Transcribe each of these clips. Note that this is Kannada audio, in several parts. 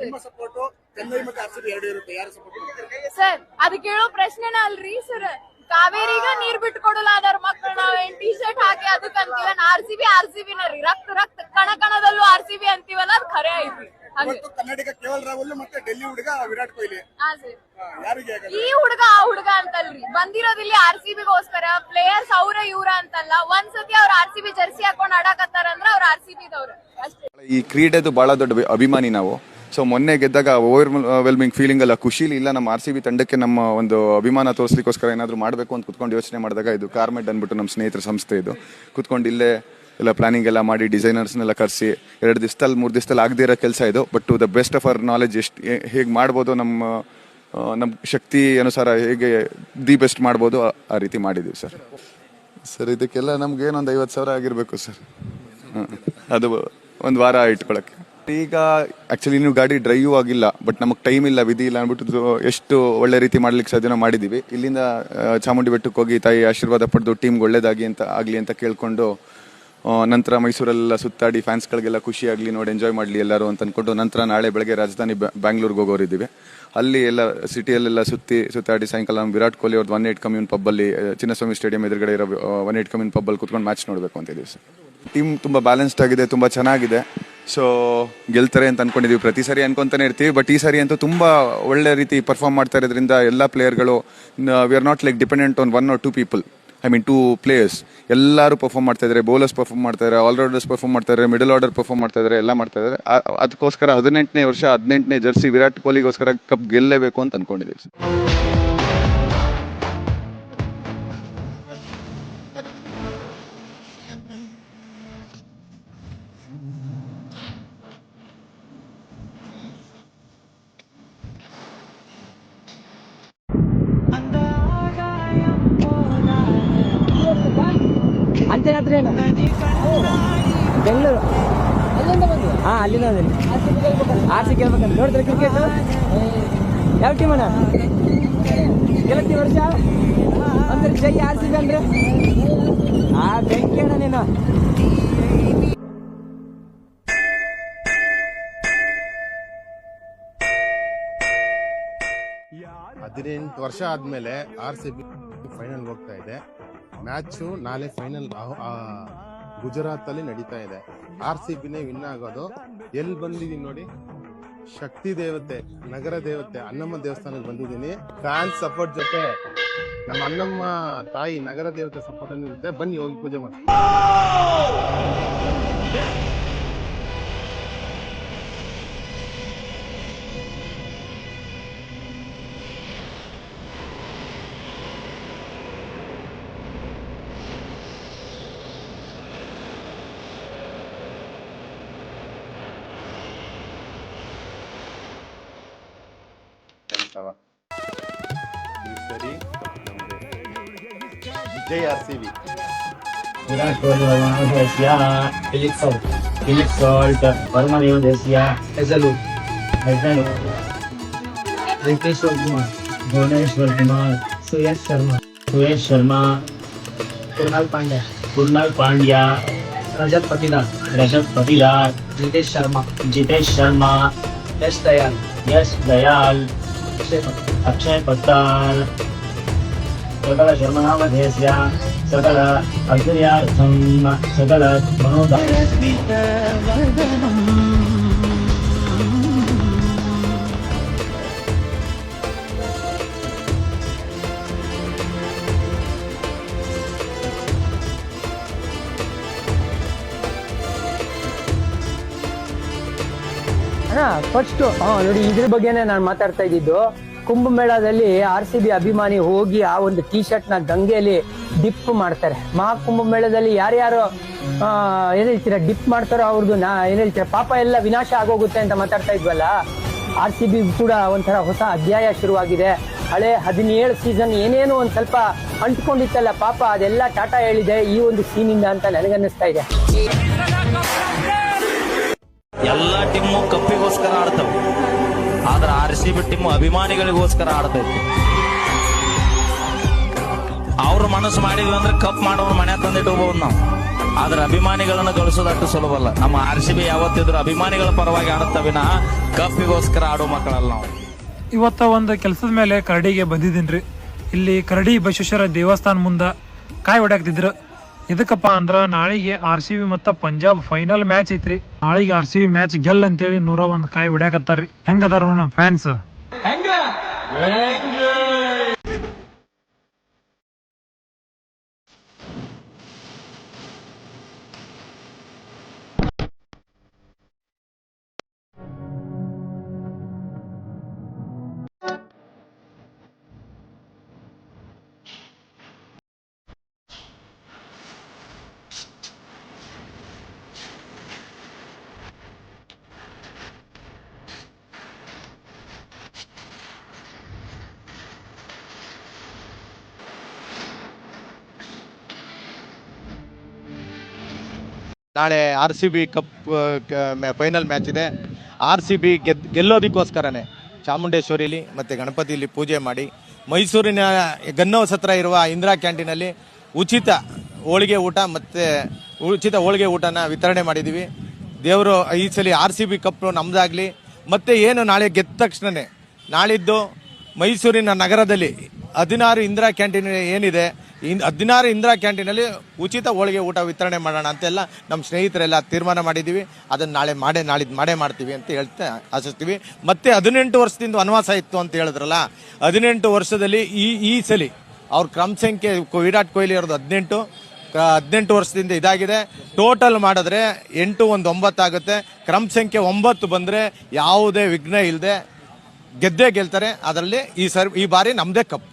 ನಿಮ್ಮ ಸಪೋರ್ಟ್ ಚೆನ್ನೈ ಮತ್ತೆ ಆರ್ ಎರಡು ಇರುತ್ತೆ. ಯಾರು ಸಪೋರ್ಟ್ ಮಾಡ್ತಾರೆ ಸರ್ ಅದ್ ಕೇಳೋ ಪ್ರಶ್ನೆನ ಅಲ್ರಿ ಸರ್. ಕಾವೇರಿಗ ನೀರ್ ಬಿಟ್ಟು ಕೊಡಲ್ಲ ಅದಾರ ಮಕ್ಕಳು ನಾವ್ ಏನ್ ಟಿ ಶರ್ಟ್ ಹಾಕಿ ಅದಕ್ ಅಂತೀವ R C B R C B ರೀ. ರಕ್ತ ರಕ್ತ. ಕಣ ಕಣದಲ್ಲೂ ಆರ್ ಸಿ ಬಿ ಅಂತೀವಲ್ಲ ಅದ್ ಖರೆ ಐತಿ ಹಂಗೆ. ಇವತ್ತು ಕರ್ನಾಟಕ ಕೇವಲ್ ರಾಹುಲ್ ಮತ್ತೆ ಡೆಲ್ಲಿ ಹುಡುಗ ವಿರಾಟ್ ಕೊಹ್ಲಿ. ಹಾ ಸರ್ ಹಾ, ಯಾರಿಗೆ ಹಾಗಾದ್ರೆ? ಈ ಹುಡುಗ ಆ ಹುಡುಗ ಅಂತಲ್ರಿ. ಬಂದಿರೋದಿಲ್ಲಿ ಆರ್ ಸಿ ಬಿಗೋಸ್ಕರ ಪ್ಲೇಯರ್ಸ್ ಅವ್ರ ಇವ್ರ ಅಂತಲ್ಲ. ಒಂದ್ಸತಿ ಅವ್ರ ಆರ್ ಸಿ ಬಿ ಜರ್ಸಿ ಹಾಕೊಂಡ್ ಆಡಕತ್ತಾರ ಅಂದ್ರ ಅವ್ರ ಆರ್ ಸಿ ಬಿದವ್ರ ಅಷ್ಟೇ. ಈ ಕ್ರೀಡೆದು ಬಹಳ ದೊಡ್ಡ ಅಭಿ- ಅಭಿಮಾನಿ ನಾವು. ಸೊ ಮೊನ್ನೆ ಗೆದ್ದಾಗ ಓವರ್ ವೆಲ್ಮಿಂಗ್ ಫೀಲಿಂಗ್ ಅಲ್ಲ ಖುಷಿಲಿ ಇಲ್ಲ ನಮ್ಮ ಆರ್ ಸಿ ಬಿ ತಂಡಕ್ಕೆ ನಮ್ಮ ಒಂದು ಅಭಿಮಾನ ತೋರಿಸ್ಲಿಕ್ಕೋಸ್ಕರ ಏನಾದರೂ ಮಾಡಬೇಕು ಅಂತ ಕುತ್ಕೊಂಡು ಯೋಚನೆ ಮಾಡಿದಾಗ ಇದು ಕಾರ್ಮೆಡ್ ಅಂದ್ಬಿಟ್ಟು ನಮ್ಮ ಸ್ನೇಹಿತರ ಸಂಸ್ಥೆ ಇದು. ಕುತ್ಕೊಂಡು ಇಲ್ಲೇ ಎಲ್ಲ ಪ್ಲಾನಿಂಗ್ ಎಲ್ಲ ಮಾಡಿ ಡಿಸೈನರ್ಸ್ನೆಲ್ಲ ಕರೆಸಿ ಎರಡು ದಿವಸದಲ್ಲಿ ಮೂರು ದಿವಸದಲ್ಲಿ ಆಗದೇ ಇರೋ ಕೆಲಸ ಇದು. But to the best of our knowledge ಎಷ್ಟು ಹೇಗೆ ಮಾಡ್ಬೋದು ನಮ್ಮ ನಮ್ಮ ಶಕ್ತಿ ಅನುಸಾರ ಹೇಗೆ ದಿ ಬೆಸ್ಟ್ ಮಾಡ್ಬೋದು ಆ- ರೀತಿ ಮಾಡಿದ್ದೀವಿ ಸರ್. ಸರ್ ಇದಕ್ಕೆಲ್ಲ ನಮ್ಗೆ ಏನೊಂದು ಐವತ್ತು ಸಾವಿರ ಆಗಿರಬೇಕು ಸರ್. ಅದು ಒಂದು ವಾರ ಇಟ್ಕೊಳಕ್ಕೆ. ಈಗ ಆಕ್ಚುಲಿ ನೀವು ಗಾಡಿ ಡ್ರೈವ್ ಆಗಿಲ್ಲ ಬಟ್ ನಮಗೆ ಟೈಮ್ ಇಲ್ಲ, ವಿಧಿ ಇಲ್ಲ ಅಂದ್ಬಿಟ್ಟು ಎಷ್ಟು ಒಳ್ಳೆ ರೀತಿ ಮಾಡ್ಲಿಕ್ಕೆ ಸಾಧ್ಯನೋ ಮಾಡಿದ್ದೀವಿ ಇಲ್ಲಿಂದ ಚಾಮುಂಡಿ ಬೆಟ್ಟಕ್ಕೆ ಹೋಗಿ ತಾಯಿ ಆಶೀರ್ವಾದ ಪಡೆದು ಟೀಮ್ಗೆ ಒಳ್ಳೇದಾಗಿ ಅಂತ, ಆಗಲಿ ಅಂತ ಕೇಳಿಕೊಂಡು ನಂತರ ಮೈಸೂರೆಲ್ಲ ಸುತ್ತಾಡಿ ಫ್ಯಾನ್ಸ್ಗಳಿಗೆಲ್ಲ ಖುಷಿ ಆಗಲಿ ನೋಡಿ ಎಂಜಾಯ್ ಮಾಡಲಿ ಎಲ್ಲರೂ ಅಂತ ಅಂದ್ಕೊಂಡು ನಂತರ ನಾಳೆ ಬೆಳಗ್ಗೆ ರಾಜಧಾನಿ ಬ್ಯಾ- ಬ್ಯಾಂಗ್ಳೂರ್ಗೆ ಹೋಗೋರಿದ್ದೀವಿ ಅಲ್ಲಿ ಎಲ್ಲ ಸಿಟಿಯಲ್ಲೆಲ್ಲ ಸುತ್ತಿ, ಸುತ್ತಾಡಿ ಸಾಯಂಕಾಲ ವಿರಾಟ್ ಕೊಹ್ಲಿ ಅವ್ರದ್ದು ಒನ್ ಏಟ್ ಕಮ್ಯೂನ್ ಪಬ್ಬಲ್ಲಿ ಚಿನ್ನಸ್ವಾಮಿ ಸ್ಟೇಡಿಯಂ ಎದುರುಗಡೆ ಇರೋ ಒನ್ ಏಟ್ ಕಮ್ಯೂನ್ ಪಬ್ಬಲ್ಲಿ ಕುತ್ಕೊಂಡು ಮ್ಯಾಚ್ ನೋಡಬೇಕು ಅಂತ ಇದ್ದೀವಿ ಸರ್. ಟೀಮ್ ತುಂಬ ಬ್ಯಾಲೆನ್ಸ್ಡ್ ಆಗಿದೆ, ತುಂಬ ಚೆನ್ನಾಗಿದೆ. ಸೊ ಗೆಲ್ತಾರೆ ಅಂತ ಅನ್ಕೊಂಡಿದೀವಿ. ಪ್ರತಿ ಸಾರಿ ಅನ್ಕೊಂತಾನೆ ಇರ್ತೀವಿ. ಬಟ್ ಈ ಸಾರಿ ಅಂತೂ ತುಂಬ ಒಳ್ಳೆ ರೀತಿ ಪರ್ಫಾರ್ಮ್ ಮಾಡ್ತಾ ಇರೋದ್ರಿಂದ ಎಲ್ಲ ಪ್ಲೇಯರ್ಗಳು we are not like dependent on one or two people I mean two players ಎಲ್ಲರೂ ಪರ್ಫಾರ್ಮ್ ಮಾಡ್ತಾ ಇದ್ದಾರೆ ಬೌಲರ್ಸ್ ಪರ್ಫಾರ್ಮ್ ಮಾಡ್ತಾ ಇದ್ದಾರೆ ಆಲ್ರೌಂಡರ್ಸ್ ಪರ್ಫಾರ್ಮ್ ಮಾಡ್ತಾ ಇದ್ದಾರೆ ಮಿಡಲ್ ಆರ್ಡರ್ ಪರ್ಫಾರ್ಮ್ ಮಾಡ್ತಾ ಇದ್ದಾರೆ ಎಲ್ಲ ಮಾಡ್ತಾ ಇದ್ದಾರೆ ಅದಕ್ಕೋಸ್ಕರ ಹದಿನೆಂಟನೇ ವರ್ಷ, ಹದಿನೆಂಟನೇ ಜರ್ಸಿ ವಿರಾಟ್ ಕೊಹ್ಲಿಗೋಸ್ಕರ ಕಪ್ ಗೆಲ್ಲಲೇಬೇಕು ಅಂತ ಅನ್ಕೊಂಡಿದ್ದೀವಿ ಅಂಚನಾದ್ರಿ ಏನು? ಬೆಂಗಳೂರು. ಹಾ, ಅಲ್ಲಿಂದ ಬಂದಿನಿ ಆರ್ ಸಿ ಗೆಲ್ಬೇಕಂತ ನೋಡಿದ್ರೆ ಕ್ರಿಕೆಟ್ ಯಾವ ಟೀಮ್ ಅಣ್ಣ? ವರ್ಷ? ಅಂದ್ರೆ ಜೈ ಆರ್ ಸಿ ಅಂದ್ರೆ? ಆ, ಬೆಂಕಿ ಅಣ್ಣ ನೀನು. ಹದಿನೆಂಟು ವರ್ಷ ಆದ್ಮೇಲೆ ಆರ್ ಸಿ ಬಿ ಫೈನಲ್ ಹೋಗ್ತಾ ಇದೆ. ಮ್ಯಾಚು ನಾಳೆ ಫೈನಲ್ ಗುಜರಾತ್ ಅಲ್ಲಿ ನಡೀತಾ ಇದೆ. ಆರ್ ಸಿ ಬಿನೇ ವಿನ್ ಆಗೋದು. ಎಲ್ಲಿ ಬಂದಿದೀನಿ ನೋಡಿ? ಶಕ್ತಿ ದೇವತೆ, ನಗರ ದೇವತೆ ಅನ್ನಮ್ಮ ದೇವಸ್ಥಾನಕ್ಕೆ ಬಂದಿದ್ದೀನಿ ಫ್ಯಾನ್ಸ್ ಸಪೋರ್ಟ್ ಜೊತೆ ನಮ್ಮ ಅನ್ನಮ್ಮ ತಾಯಿ ನಗರ ದೇವತೆ ಸಪೋರ್ಟ್ ಇರುತ್ತೆ ಬನ್ನಿ ಹೋಗಿ ಪೂಜೆ ಮಾಡಿ जय Virat Kohli Phil Salt Phil Salt Verma देव देसिया हेजलू हेजलू रितेश्वर कुमार भुवनेश्वर कुमार सुयश शर्मा सुयश शर्मा कुणाल पांड्या कुणाल पांड्या रजत पटीदार रजत पटीदार जितेश शर्मा जितेश शर्मा यश दयाल यश दयाल अक्षय पत्ताल सकल शर्मनामधेयस्य सकल अभिर्यार्थं सकल मनोद ಅಣ್ಣ ಫಸ್ಟ್ ಹಾ ನೋಡಿ ಇದ್ರ ಬಗ್ಗೆನೇ ನಾನು ಮಾತಾಡ್ತಾ ಇದ್ದಿದ್ದು ಕುಂಭಮೇಳದಲ್ಲಿ ಆರ್ ಸಿ ಬಿ ಅಭಿಮಾನಿ ಹೋಗಿ ಆ ಒಂದು ಟೀ ಶರ್ಟ್ನ ಗಂಗೆಯಲ್ಲಿ ಡಿಪ್ ಮಾಡ್ತಾರೆ. ಮಹಾ ಕುಂಭಮೇಳದಲ್ಲಿ ಯಾರ್ಯಾರು ಏನ್ ಹೇಳ್ತೀರಾ, ಡಿಪ್ ಮಾಡ್ತಾರೋ ಅವ್ರದ್ದು ನಾ, ಏನ್ ಹೇಳ್ತೀರಾ, ಪಾಪ ಎಲ್ಲ ವಿನಾಶ ಆಗೋಗುತ್ತೆ ಅಂತ ಮಾತಾಡ್ತಾ ಇದ್ವಲ್ಲ? ಆರ್ ಸಿ ಬಿ ಕೂಡ ಒಂಥರ ಹೊಸ ಅಧ್ಯಾಯ ಶುರುವಾಗಿದೆ. ಹಳೆ ಹದಿನೇಳು ಸೀಸನ್ ಏನೇನು ಒಂದ್ ಸ್ವಲ್ಪ ಅಂಟ್ಕೊಂಡಿತ್ತಲ್ಲ ಪಾಪ, ಅದೆಲ್ಲ ಟಾಟಾ ಹೇಳಿದೆ ಈ ಒಂದು ಸೀನಿಂದ ಅಂತ ನನಗನ್ನಿಸ್ತಾ ಇದೆ. ಎಲ್ಲಾ ಟೀಮು ಕಪ್ಪಿಗೋಸ್ಕರ ಆಡ್ತವೆ ಆದ್ರೆ ಆರ್ ಸಿ ಬಿ ಟೀಮ್ ಅಭಿಮಾನಿಗಳಿಗೋಸ್ಕರ ಆಡ್ತೈತಿ. ಅವ್ರ ಮನಸ್ಸು ಮಾಡಿದ್ವಿ ಅಂದ್ರೆ ಕಪ್ ಮಾಡೋರು ಮನೆ ತಂದಿಟ್ಟು ಹೋಗ್ಬೋದು ನಾವು. ಆದ್ರೆ ಅಭಿಮಾನಿಗಳನ್ನ ಗಳಿಸೋದಷ್ಟು ಸುಲಭಲ್ಲ ನಮ್ಮ ಆರ್ ಸಿ ಬಿ ಯಾವತ್ತಿದ್ರು ಅಭಿಮಾನಿಗಳ ಪರವಾಗಿ ಆಡುತ್ತ ವಿನ ಕಪ್ಪಿಗೋಸ್ಕರ ಆಡೋ ಮಕ್ಕಳಲ್ಲ ನಾವು. ಇವತ್ತ ಒಂದು ಕೆಲಸದ ಮೇಲೆ ಕರಡಿಗೆ ಬಂದಿದ್ದೀನಿ ರೀ ಇಲ್ಲಿ ಕರಡಿ ಬಸವೇಶ್ವರ ದೇವಸ್ಥಾನ ಮುಂದ ಕಾಯಿ ಹೊಡ್ಯಾಕ್ತಿದ್ರು ಎದಕ್ಕಪ್ಪ ಅಂದ್ರ ನಾಳೆಗೆ ಆರ್ ಸಿ ಬಿ ಮತ್ತ ಪಂಜಾಬ್ ಫೈನಲ್ ಮ್ಯಾಚ್ ಐತ್ರಿ. ನಾಳೆಗೆ ಆರ್ ಸಿ ಬಿ ಮ್ಯಾಚ್ ಗೆಲ್ ಅಂತೇಳಿ ನೂರ ಒಂದ್ ಕಾಯಿ ಹೊಡ್ಯಾಕತ್ತಾರ್ರಿ. ಹೆಂಗದಾರ ನಮ್ಮ ಫ್ಯಾನ್ಸ್ ನಾಳೆ R C B cup final match ಇದೆ. ಆರ್ ಸಿ ಬಿ ಗೆದ್, ಗೆಲ್ಲೋದಕ್ಕೋಸ್ಕರನೇ ಚಾಮುಂಡೇಶ್ವರಿಲಿ ಮತ್ತು ಗಣಪತಿಲಿ ಪೂಜೆ ಮಾಡಿ ಮೈಸೂರಿನ ಗನ್ನೌಸ್ ಹತ್ರ ಇರುವ ಇಂದಿರಾ ಕ್ಯಾಂಟೀನಲ್ಲಿ ಉಚಿತ ಹೋಳಿಗೆ ಊಟ ಮತ್ತು ಉಚಿತ ಹೋಳಿಗೆ ಊಟನ ವಿತರಣೆ ಮಾಡಿದ್ದೀವಿ. ದೇವರು ಈ ಸಲ ಆರ್ ಸಿ ಬಿ ಕಪ್ ನಮ್ಮದಾಗಲಿ ಮತ್ತು ಏನು ನಾಳೆ ಗೆದ್ದ ತಕ್ಷಣವೇ ನಾಳಿದ್ದು ಮೈಸೂರಿನ ನಗರದಲ್ಲಿ ಹದಿನಾರು ಇಂದಿರಾ ಕ್ಯಾಂಟೀನ್ ಏನಿದೆ. ಇನ್ ಹದಿನಾರು ಇಂದಿರಾ ಕ್ಯಾಂಟೀನಲ್ಲಿ ಉಚಿತ ಹೋಳಿಗೆ ಊಟ ವಿತರಣೆ ಮಾಡೋಣ ಅಂತೆಲ್ಲ ನಮ್ಮ ಸ್ನೇಹಿತರೆಲ್ಲ ತೀರ್ಮಾನ ಮಾಡಿದ್ದೀವಿ. ಅದನ್ನು ನಾಳೆ ಮಾಡೇ ನಾಳಿದ್ದು ಮಾಡೇ ಮಾಡ್ತೀವಿ ಅಂತ ಹೇಳ್ತಾ ಆಶಿಸ್ತೀವಿ. ಮತ್ತೆ ಹದಿನೆಂಟು ವರ್ಷದಿಂದ ವನವಾಸ ಇತ್ತು ಅಂತ ಹೇಳಿದ್ರಲ್ಲ, ಹದಿನೆಂಟು ವರ್ಷದಲ್ಲಿ ಈ ಈ ಸಲಿ ಅವ್ರ ಕ್ರಮ ಸಂಖ್ಯೆ ವಿರಾಟ್ ಕೊಹ್ಲಿ ಅವ್ರದ್ದು ಹದಿನೆಂಟು. ಹದಿನೆಂಟು ವರ್ಷದಿಂದ ಇದಾಗಿದೆ. ಟೋಟಲ್ ಮಾಡಿದ್ರೆ ಎಂಟು ಒಂದು ಒಂಬತ್ತಾಗುತ್ತೆ ಕ್ರಮ ಸಂಖ್ಯೆ ಒಂಬತ್ತು ಬಂದರೆ ಯಾವುದೇ ವಿಘ್ನ ಇಲ್ಲದೆ ಗೆದ್ದೇ ಗೆಲ್ತಾರೆ. ಅದರಲ್ಲಿ ಈ ಸರ್ ಈ ಬಾರಿ ನಮ್ಮದೇ ಕಪ್.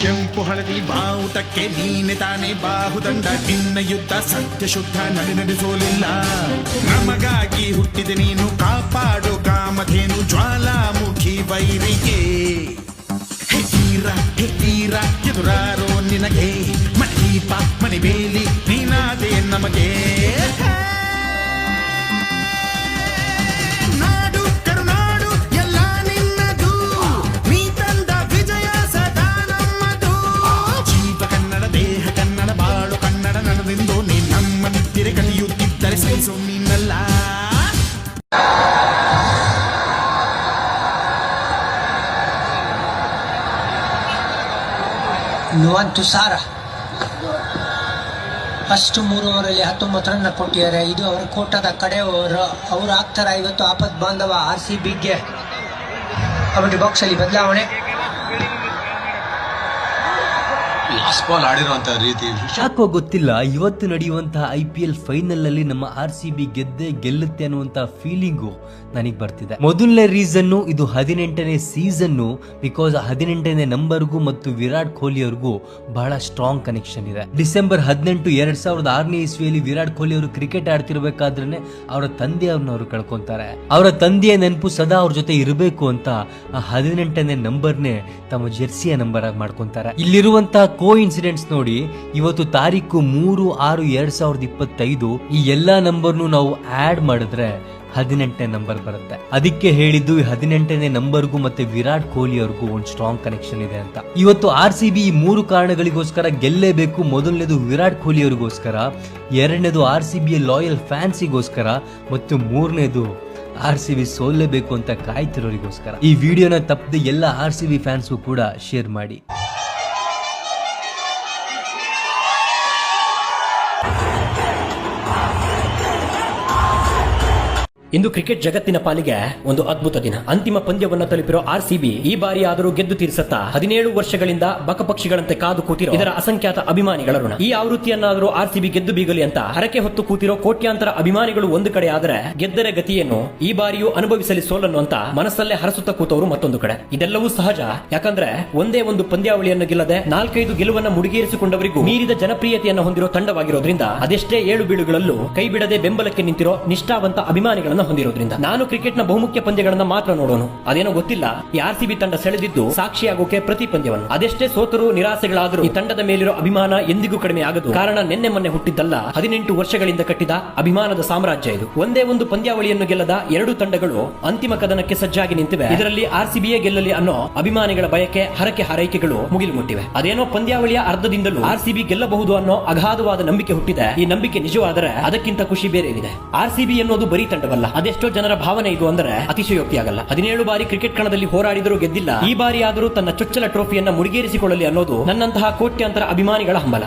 ಕೆಂಪು ಹಳದಿ ಬಾವುಟಕ್ಕೆ ನೀನೆ ತಾನೇ ಬಾಹುದಂಡ. ನಿನ್ನ ಯುದ್ಧ ಸತ್ಯ ಶುದ್ಧ, ನಡೆ ನಡೆಸೋಲಿಲ್ಲ. ನಮಗಾಗಿ ಹುಟ್ಟಿದೆ ನೀನು, ಕಾಪಾಡು ಕಾಮಧೇನು, ಜ್ವಾಲಾಮುಖಿ ವೈರಿಗೆ. ತೀರ, ಹೇ ತೀರ, ಎದುರಾರೋ ನಿನಗೆ. ಮನೆ ದೀಪ, ಮನೆ ಬೇಲಿ, ನೀನಾದೆ ನಮಗೆ. ನುವಾನ್ ತುಸಾರ ಫಸ್ಟ್ ಮೂರು ಓವರಲ್ಲಿ ಹತ್ತೊಂಬತ್ತು ರನ್ ಕೊಟ್ಟಿದ್ದಾರೆ. ಇದು ಅವರ ಕೋಟದ ಕಡೆ. ಓವರ್ ಅವ್ರು ಆಗ್ತಾರ. ಇವತ್ತು ಆಪತ್ ಬಾಂಧವ ಆರ್ ಸಿ ಬಿಗೆ ಬಾಕ್ಸ್ ಅಲ್ಲಿ ಬದಲಾವಣೆ. ಲಾಸ್ಟ್ ಬಾಲ್ ಆಡಿರುವಂತ ರೀತಿ. ಯಾಕೋ ಗೊತ್ತಿಲ್ಲ, ಇವತ್ತು ನಡೆಯುವಂತಹ ಐ ಪಿ ಎಲ್ ಫೈನಲ್ ಅಲ್ಲಿ ನಮ್ಮ ಆರ್ ಸಿ ಬಿ ಗೆದ್ದೆ ಗೆಲ್ಲುತ್ತೆ ಅನ್ನುವಂತ ಫೀಲಿಂಗ್ ನನಗೆ ಬರ್ತಿದೆ. ಮೊದಲನೇ ರೀಸನ್ ಇದು ಹದಿನೆಂಟನೇ ಸೀಸನ್ ಬಿಕಾಸ್ ಹದಿನೆಂಟನೇ ನಂಬರ್ಗೂ ಮತ್ತು ವಿರಾಟ್ ಕೊಹ್ಲಿ ಅವ್ರಿಗೂ ಬಹಳ ಸ್ಟ್ರಾಂಗ್ ಕನೆಕ್ಷನ್ ಇದೆ. ಡಿಸೆಂಬರ್ ಹದಿನೆಂಟು ಎರಡ್ ಸಾವಿರದ ಆರನೇ ಇಸ್ವಿಯಲ್ಲಿ ವಿರಾಟ್ ಕೊಹ್ಲಿ ಅವರು ಕ್ರಿಕೆಟ್ ಆಡ್ತಿರ್ಬೇಕಾದ್ರೆ ಅವರ ತಂದೆಯವ್ರನ್ನ ಅವರು ಕಳ್ಕೊಂತಾರೆ. ಅವರ ತಂದೆಯ ನೆನಪು ಸದಾ ಅವ್ರ ಜೊತೆ ಇರಬೇಕು ಅಂತ ಆ ಹದಿನೆಂಟನೇ ನಂಬರ್ನೇ ತಮ್ಮ ಜೆರ್ಸಿಯ ನಂಬರ್ ಆಗಿ ಮಾಡ್ಕೊಂತಾರೆ. ಇಲ್ಲಿರುವಂತಹ ಕೋ ಇನ್ಸಿಡೆಂಟ್ಸ್ ನೋಡಿ, ಇವತ್ತು ತಾರೀಕು ಮೂರು ಆರು ಎರಡ್ ಸಾವಿರದ ಇಪ್ಪತ್ತೈದು ಈ ಎಲ್ಲಾ ನಂಬರ್ನು ನಾವು ಆಡ್ ಮಾಡಿದ್ರೆ ಹದಿನೆಂಟನೇ ನಂಬರ್ ಬರುತ್ತೆ. ಅದಕ್ಕೆ ಹೇಳಿದ್ದು ಈ ಹದಿನೆಂಟನೇ ನಂಬರ್ಗೂ ಮತ್ತೆ ವಿರಾಟ್ ಕೊಹ್ಲಿ ಅವ್ರಿಗೂ ಒಂದು ಸ್ಟ್ರಾಂಗ್ ಕನೆಕ್ಷನ್ ಇದೆ ಅಂತ. ಇವತ್ತು ಆರ್ ಸಿ ಬಿ ಈ ಮೂರು ಕಾರಣಗಳಿಗೋಸ್ಕರ ಗೆಲ್ಲೇಬೇಕು. ಮೊದಲನೇದು ವಿರಾಟ್ ಕೊಹ್ಲಿ ಅವ್ರಿಗೋಸ್ಕರ, ಎರಡನೇದು ಆರ್ ಸಿ ಬಿ ಲಾಯಲ್ ಫ್ಯಾನ್ಸಿಗೋಸ್ಕರ ಮತ್ತು ಮೂರನೇದು ಆರ್ ಸಿ ಬಿ ಸೋಲ್ಲೇಬೇಕು ಅಂತ ಕಾಯ್ತಿರೋರಿಗೋಸ್ಕರ. ಈ ವಿಡಿಯೋನ ತಪ್ಪದೆ ಎಲ್ಲ ಆರ್ ಸಿ ಬಿ ಫ್ಯಾನ್ಸ್ಗೂ ಕೂಡ ಶೇರ್ ಮಾಡಿ. ಇಂದು ಕ್ರಿಕೆಟ್ ಜಗತ್ತಿನ ಪಾಲಿಗೆ ಒಂದು ಅದ್ಭುತ ದಿನ. ಅಂತಿಮ ಪಂದ್ಯವನ್ನ ತಲುಪಿರೋ ಆರ್ ಸಿಬಿ ಈ ಬಾರಿ ಆದರೂ ಗೆದ್ದು ತೀರಿಸುತ್ತಾ? ಹದಿನೇಳು ವರ್ಷಗಳಿಂದ ಬಕಪಕ್ಷಿಗಳಂತೆ ಕಾದು ಕೂತಿರೋ ಇದರ ಅಸಂಖ್ಯಾತ ಅಭಿಮಾನಿಗಳ ಋಣ. ಈ ಆವೃತ್ತಿಯನ್ನಾದರೂ ಆರ್ ಸಿಬಿ ಗೆದ್ದು ಬೀಗಲಿ ಅಂತ ಹರಕೆ ಹೊತ್ತು ಕೂತಿರೋ ಕೋಟ್ಯಾಂತರ ಅಭಿಮಾನಿಗಳು ಒಂದು ಕಡೆ ಆದರೆ ಗೆದ್ದರ ಗತಿಯನ್ನು ಈ ಬಾರಿಯೂ ಅನುಭವಿಸಲಿ ಸೋಲನ್ನು ಅಂತ ಮನಸ್ಸಲ್ಲೇ ಹರಸುತ್ತ ಕೂತವರು ಮತ್ತೊಂದು ಕಡೆ. ಇದೆಲ್ಲವೂ ಸಹಜ. ಯಾಕಂದ್ರೆ ಒಂದೇ ಒಂದು ಪಂದ್ಯಾವಳಿಯನ್ನು ಗೆಲ್ಲದೆ ನಾಲ್ಕೈದು ಗೆಲುವನ್ನ ಮುಡಿಗೇರಿಸಿಕೊಂಡವರಿಗೂ ಮೀರಿದ ಜನಪ್ರಿಯತೆಯನ್ನು ಹೊಂದಿರೋ ತಂಡವಾಗಿರೋದ್ರಿಂದ ಅದೆಷ್ಟೇ ಏಳು ಬೀಳುಗಳಲ್ಲೂ ಕೈ ಬಿಡದೆ ಬೆಂಬಲಕ್ಕೆ ನಿಂತಿರೋ ನಿಷ್ಠಾವಂತ ಅಭಿಮಾನಿಗಳನ್ನು ದಾಖಲೆಗಳನ್ನ ಹೊಂದಿರೋದ್ರಿಂದ ನಾನು ಕ್ರಿಕೆಟ್ನ ಬಹುಮುಖ್ಯ ಪಂದ್ಯಗಳನ್ನ ಮಾತ್ರ ನೋಡೋನು. ಅದೇನೋ ಗೊತ್ತಿಲ್ಲ, ಈ ಆರ್ ಸಿಬಿ ತಂಡ ಸೆಳೆದಿದ್ದು ಸಾಕ್ಷಿಯಾಗೋಕೆ ಪ್ರತಿ ಪಂದ್ಯವನ್ನು ಅದೆಷ್ಟೇ ಸೋತರು ನಿರಾಸೆಗಳಾದರೂ ಈ ತಂಡದ ಮೇಲಿರೋ ಅಭಿಮಾನ ಎಂದಿಗೂ ಕಡಿಮೆ ಆಗದು. ಕಾರಣ ನಿನ್ನೆ ಮೊನ್ನೆ ಹುಟ್ಟಿದ್ದಲ್ಲ, ಹದಿನೆಂಟು ವರ್ಷಗಳಿಂದ ಕಟ್ಟಿದ ಅಭಿಮಾನದ ಸಾಮ್ರಾಜ್ಯ ಇದು. ಒಂದೇ ಒಂದು ಪಂದ್ಯಾವಳಿಯನ್ನು ಗೆಲ್ಲದ ಎರಡು ತಂಡಗಳು ಅಂತಿಮ ಕದನಕ್ಕೆ ಸಜ್ಜಾಗಿ ನಿಂತಿವೆ. ಇದರಲ್ಲಿ ಆರ್ ಸಿಬಿಯೇ ಗೆಲ್ಲಲಿ ಅನ್ನೋ ಅಭಿಮಾನಿಗಳ ಬಯಕೆ, ಹರಕೆ ಹಾರೈಕೆಗಳು ಮುಗಿಲು ಮುಟ್ಟಿವೆ ಅದೇನೋ ಪಂದ್ಯಾವಳಿಯ ಅರ್ಧದಿಂದಲೂ ಆರ್ ಸಿಬಿ ಗೆಲ್ಲಬಹುದು ಅನ್ನೋ ಅಗಾಧವಾದ ನಂಬಿಕೆ ಹುಟ್ಟಿದೆ. ಈ ನಂಬಿಕೆ ನಿಜವಾದರೆ ಅದಕ್ಕಿಂತ ಖುಷಿ ಬೇರೆ ಇದೆ. ಆರ್ ಸಿಬಿ ಎನ್ನುವುದು ಬರೀ ತಂಡವಲ್ಲ ಅದೆಷ್ಟೋ ಜನರ ಭಾವನೆ ಇದು ಅಂದರೆ ಅತಿಶಯೋಕ್ತಿಯಾಗಲ್ಲ. ಹದಿನೇಳು ಬಾರಿ ಕ್ರಿಕೆಟ್ ಕಣದಲ್ಲಿ ಹೋರಾಡಿದರೂ ಗೆದ್ದಿಲ್ಲ. ಈ ಬಾರಿ ಆದರೂ ತನ್ನ ಚೊಚ್ಚಲ ಟ್ರೋಫಿಯನ್ನ ಮುಡಿಗೇರಿಸಿಕೊಳ್ಳಲಿ ಅನ್ನೋದು ನನ್ನಂತಹ ಕೋಟ್ಯಂತರ ಅಭಿಮಾನಿಗಳ ಹಂಬಲ.